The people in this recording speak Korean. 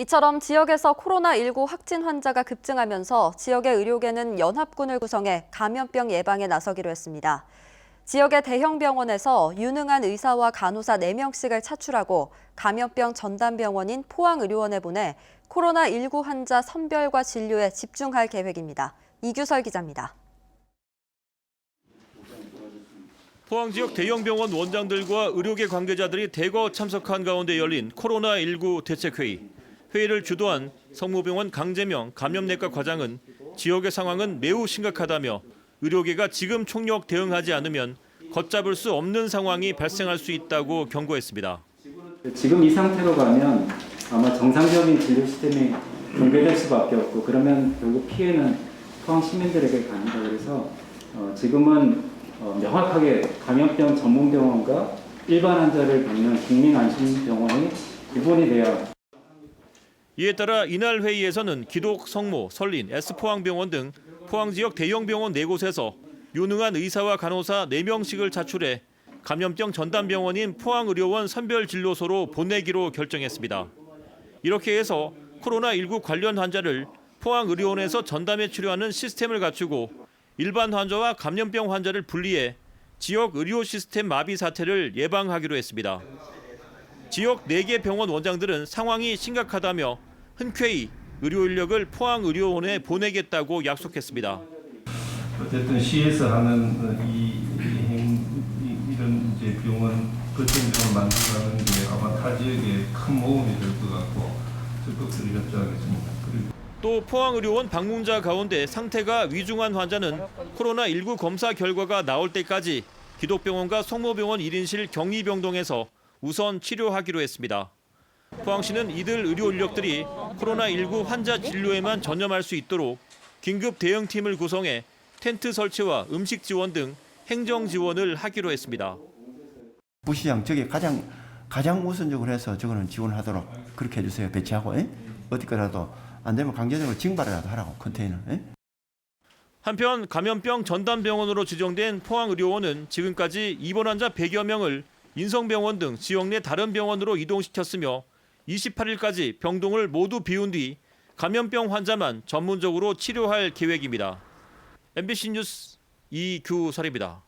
이처럼 지역에서 코로나19 확진 환자가 급증하면서 지역의 의료계는 연합군을 구성해 감염병 예방에 나서기로 했습니다. 지역의 대형 병원에서 유능한 의사와 간호사 4명씩을 차출하고 감염병 전담 병원인 포항의료원에 보내 코로나19 환자 선별과 진료에 집중할 계획입니다. 이규설 기자입니다. 포항 지역 대형 병원 원장들과 의료계 관계자들이 대거 참석한 가운데 열린 코로나19 대책회의. 회의를 주도한 성모병원 강재명 감염내과 과장은 지역의 상황은 매우 심각하다며 의료계가 지금 총력 대응하지 않으면 걷잡을 수 없는 상황이 발생할 수 있다고 경고했습니다. 지금 이 상태로 가면 아마 정상적인 진료 시스템이 붕괴될 수밖에 없고 그러면 결국 피해는 포항 시민들에게 갑니다. 그래서 어, 지금은 어, 명확하게 감염병 전문병원과 일반 환자를 받는 국민안심병원이 구분이 돼야 이에 따라 이날 회의에서는 기독, 성모, 설린, S포항병원 등 포항 지역 대형 병원 4곳에서 유능한 의사와 간호사 4명씩을 차출해 감염병 전담 병원인 포항의료원 선별진료소로 보내기로 결정했습니다. 이렇게 해서 코로나19 관련 환자를 포항의료원에서 전담해 치료하는 시스템을 갖추고 일반 환자와 감염병 환자를 분리해 지역 의료 시스템 마비 사태를 예방하기로 했습니다. 지역 4개 병원 원장들은 상황이 심각하다며 흔쾌히 의료 인력을 포항 의료원에 보내겠다고 약속했습니다. 어쨌든 시에서 하는 이, 이, 이런 이제 병원 거점병을 만들어가는 게 아마 타 지역에 큰 모험이 될 것 같고 적극적으로 협조하겠습니다. 또 포항의료원 방문자 가운데 상태가 위중한 환자는 코로나19 검사 결과가 나올 때까지 기독병원과 성모병원 1인실 격리병동에서 우선 치료하기로 했습니다. 포항시는 이들 의료 인력들이 코로나19 환자 진료에만 전념할 수 있도록 긴급 대응팀을 구성해 텐트 설치와 음식 지원 등 행정 지원을 하기로 했습니다. 부시장 저게 가장 가장 우선적으로 해서 저거는 지원하도록 그렇게 해주세요 배치하고 예? 어디까지라도 안 되면 강제적으로 징발이라도 하라고 컨테이너 예? 한편 감염병 전담병원으로 지정된 포항의료원은 지금까지 입원 환자 100여 명을 인성병원 등 지역 내 다른 병원으로 이동시켰으며 28일까지 병동을 모두 비운 뒤 감염병 환자만 전문적으로 치료할 계획입니다. MBC 뉴스 이규설입니다.